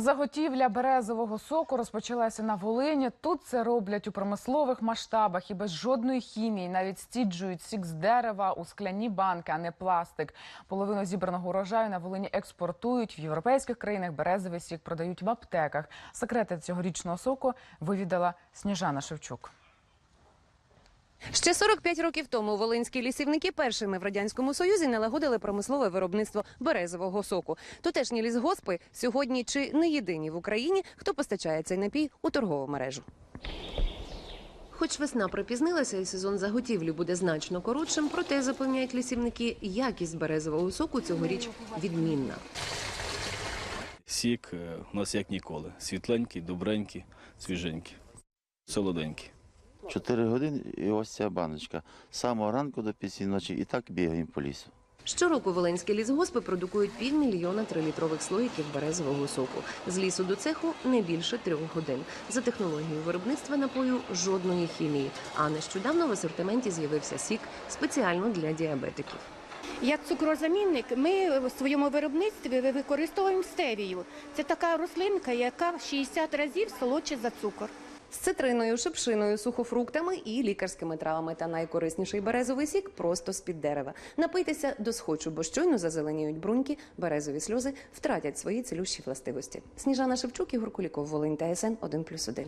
Заготівля березового соку розпочалася на Волині. Тут це роблять у промислових масштабах і без жодної хімії. Навіть стіджують сік з дерева у скляні банки, а не пластик. Половину зібраного урожаю на Волині експортують в європейських країнах. Березовий сік продають в аптеках. Секрети цьогорічного соку вивідала Сніжана Шевчук. Ще 45 років тому волинські лісівники першими в радянському союзі налагодили промислове виробництво березового соку. Тутешні лісгоспи сьогодні чи не єдині в Україні, хто постачає цей напій у торгову мережу. Хоч весна припізнилася і сезон заготівлі буде значно коротшим, проте запевняють лісівники, якість березового соку цьогоріч відмінна. Сік е, у нас як ніколи. Світленький, добренький, свіженький, солоденький. Чотири години і ось ця баночка. З самого ранку до після ночі і так бігаємо по лісу. Щороку волинські лісгоспи продукують півмільйона трилітрових слоїків березового соку. З лісу до цеху не більше трьох годин. За технологією виробництва напою жодної хімії. А нещодавно в асортименті з'явився сік спеціально для діабетиків. Як цукрозамінник, ми в своєму виробництві використовуємо стевію. Це така рослинка, яка в 60 разів солодше за цукор. З цитриною, шипшиною, сухофруктами і лікарськими травами. Та найкорисніший березовий сік просто з-під дерева. Напийтеся до схочу, бо щойно зазеленіють бруньки, березові сльози втратять свої цілющі властивості. Сніжана Шевчук, Ігор Куліков, Волинь ТСН 1+,1.